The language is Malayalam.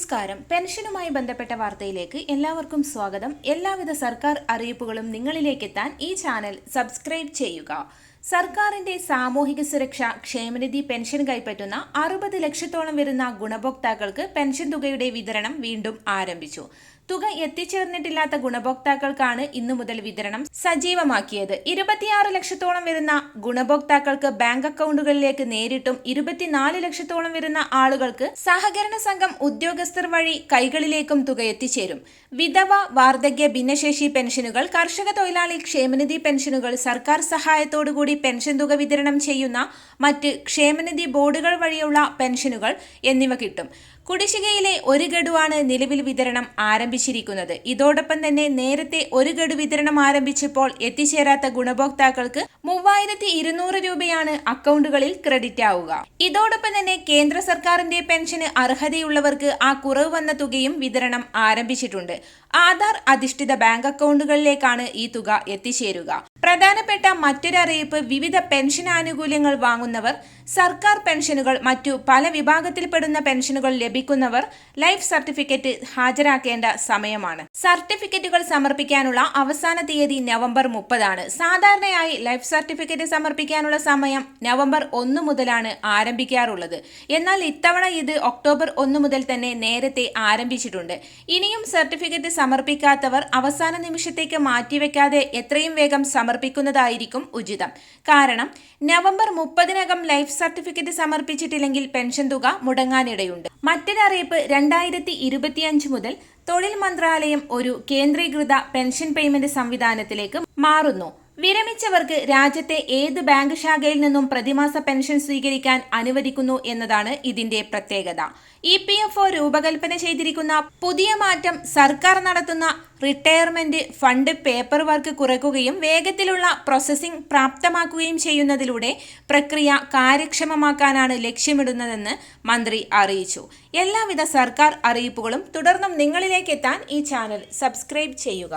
നമസ്കാരം. പെൻഷനുമായി ബന്ധപ്പെട്ട വാർത്തയിലേക്ക് എല്ലാവർക്കും സ്വാഗതം. എല്ലാവിധ സർക്കാർ അറിയിപ്പുകളും നിങ്ങളിലേക്ക് എത്താൻ ഈ ചാനൽ സബ്സ്ക്രൈബ് ചെയ്യുക. സർക്കാരിന്റെ സാമൂഹിക സുരക്ഷ ക്ഷേമനിധി പെൻഷൻ കൈപ്പറ്റുന്ന അറുപത് ലക്ഷത്തോളം വരുന്ന ഗുണഭോക്താക്കൾക്ക് പെൻഷൻ തുകയുടെ വിതരണം വീണ്ടും ആരംഭിച്ചു. തുക എത്തിച്ചേർന്നിട്ടില്ലാത്ത ഗുണഭോക്താക്കൾക്കാണ് ഇന്നു മുതൽ വിതരണം സജീവമാക്കിയത്. ഇരുപത്തിയാറ് ലക്ഷത്തോളം വരുന്ന ഗുണഭോക്താക്കൾക്ക് ബാങ്ക് അക്കൗണ്ടുകളിലേക്ക് നേരിട്ടും ഇരുപത്തിനാല് ലക്ഷത്തോളം വരുന്ന ആളുകൾക്ക് സഹകരണ സംഘം ഉദ്യോഗസ്ഥർ വഴി കൈകളിലേക്കും തുക എത്തിച്ചേരും. വിധവ വാർദ്ധക്യ ഭിന്നശേഷി പെൻഷനുകൾ കർഷക തൊഴിലാളി ക്ഷേമനിധി പെൻഷനുകൾ സർക്കാർ സഹായത്തോടുകൂടി പെൻഷൻ തുക വിതരണം ചെയ്യുന്ന മറ്റ് ക്ഷേമനിധി ബോർഡുകൾ വഴിയുള്ള പെൻഷനുകൾ എന്നിവ കിട്ടും. കുടിശ്ശികയിലെ ഒരു ഗഡുവാണ് നിലവിൽ വിതരണം ആരംഭിച്ചിരിക്കുന്നത്. ഇതോടൊപ്പം തന്നെ നേരത്തെ ഒരു ഗഡു വിതരണം ആരംഭിച്ചപ്പോൾ എത്തിച്ചേരാത്ത ഗുണഭോക്താക്കൾക്ക് മൂവായിരത്തി ഇരുന്നൂറ് രൂപയാണ് അക്കൗണ്ടുകളിൽ ക്രെഡിറ്റ് ആവുക. ഇതോടൊപ്പം തന്നെ കേന്ദ്ര സർക്കാരിന്റെ പെൻഷന് അർഹതയുള്ളവർക്ക് ആ കുറവ് വന്ന തുകയും വിതരണം ആരംഭിച്ചിട്ടുണ്ട്. ആധാർ അധിഷ്ഠിത ബാങ്ക് അക്കൗണ്ടുകളിലേക്കാണ് ഈ തുക എത്തിച്ചേരുക. പ്രധാനപ്പെട്ട മറ്റൊരറിയിപ്പ് വിവിധ പെൻഷൻ ആനുകൂല്യങ്ങൾ വാങ്ങുന്നവർ സർക്കാർ പെൻഷനുകൾ മറ്റു പല വിഭാഗത്തിൽപ്പെടുന്ന പെൻഷനുകൾ ലഭിക്കുന്നവർ ലൈഫ് സർട്ടിഫിക്കറ്റ് ഹാജരാക്കേണ്ട സമയമാണ്. സർട്ടിഫിക്കറ്റുകൾ സമർപ്പിക്കാനുള്ള അവസാന തീയതി നവംബർ മുപ്പതാണ്. സാധാരണയായി ലൈഫ് സർട്ടിഫിക്കറ്റ് സമർപ്പിക്കാനുള്ള സമയം നവംബർ ഒന്ന് മുതലാണ് ആരംഭിക്കാറുള്ളത്. എന്നാൽ ഇത്തവണ ഇത് ഒക്ടോബർ ഒന്ന് മുതൽ തന്നെ നേരത്തെ ആരംഭിച്ചിട്ടുണ്ട്. ഇനിയും സർട്ടിഫിക്കറ്റ് സമർപ്പിക്കാത്തവർ അവസാന നിമിഷത്തേക്ക് മാറ്റിവെക്കാതെ എത്രയും വേഗം സമർപ്പിക്കുന്നതായിരിക്കും ഉചിതം. കാരണം നവംബർ മുപ്പതിനകം ലൈഫ് സർട്ടിഫിക്കറ്റ് സമർപ്പിച്ചിട്ടില്ലെങ്കിൽ പെൻഷൻ തുക മുടങ്ങാനിടയുണ്ട്. മറ്റൊരറിയിപ്പ് രണ്ടായിരത്തി ഇരുപത്തിയഞ്ച് മുതൽ തൊഴിൽ മന്ത്രാലയം ഒരു കേന്ദ്രീകൃത പെൻഷൻ പേയ്മെന്റ് സംവിധാനത്തിലേക്ക് മാറുന്നു. വിരമിച്ചവർക്ക് രാജ്യത്തെ ഏത് ബാങ്ക് ശാഖയിൽ നിന്നും പ്രതിമാസ പെൻഷൻ സ്വീകരിക്കാൻ അനുവദിക്കുന്നു എന്നതാണ് ഇതിന്റെ പ്രത്യേകത. ഇ പി എഫ് ഒ രൂപകൽപ്പന ചെയ്തിരിക്കുന്ന പുതിയ മാറ്റം സർക്കാർ നടത്തുന്ന റിട്ടയർമെന്റ് ഫണ്ട് പേപ്പർ വർക്ക് കുറയ്ക്കുകയും വേഗത്തിലുള്ള പ്രോസസ്സിംഗ് പ്രാപ്തമാക്കുകയും ചെയ്യുന്നതിലൂടെ പ്രക്രിയ കാര്യക്ഷമമാക്കാനാണ് ലക്ഷ്യമിടുന്നതെന്ന് മന്ത്രി അറിയിച്ചു. എല്ലാവിധ സർക്കാർ അറിയിപ്പുകളും തുടർന്നും നിങ്ങളിലേക്ക് എത്താൻ ഈ ചാനൽ സബ്സ്ക്രൈബ് ചെയ്യുക.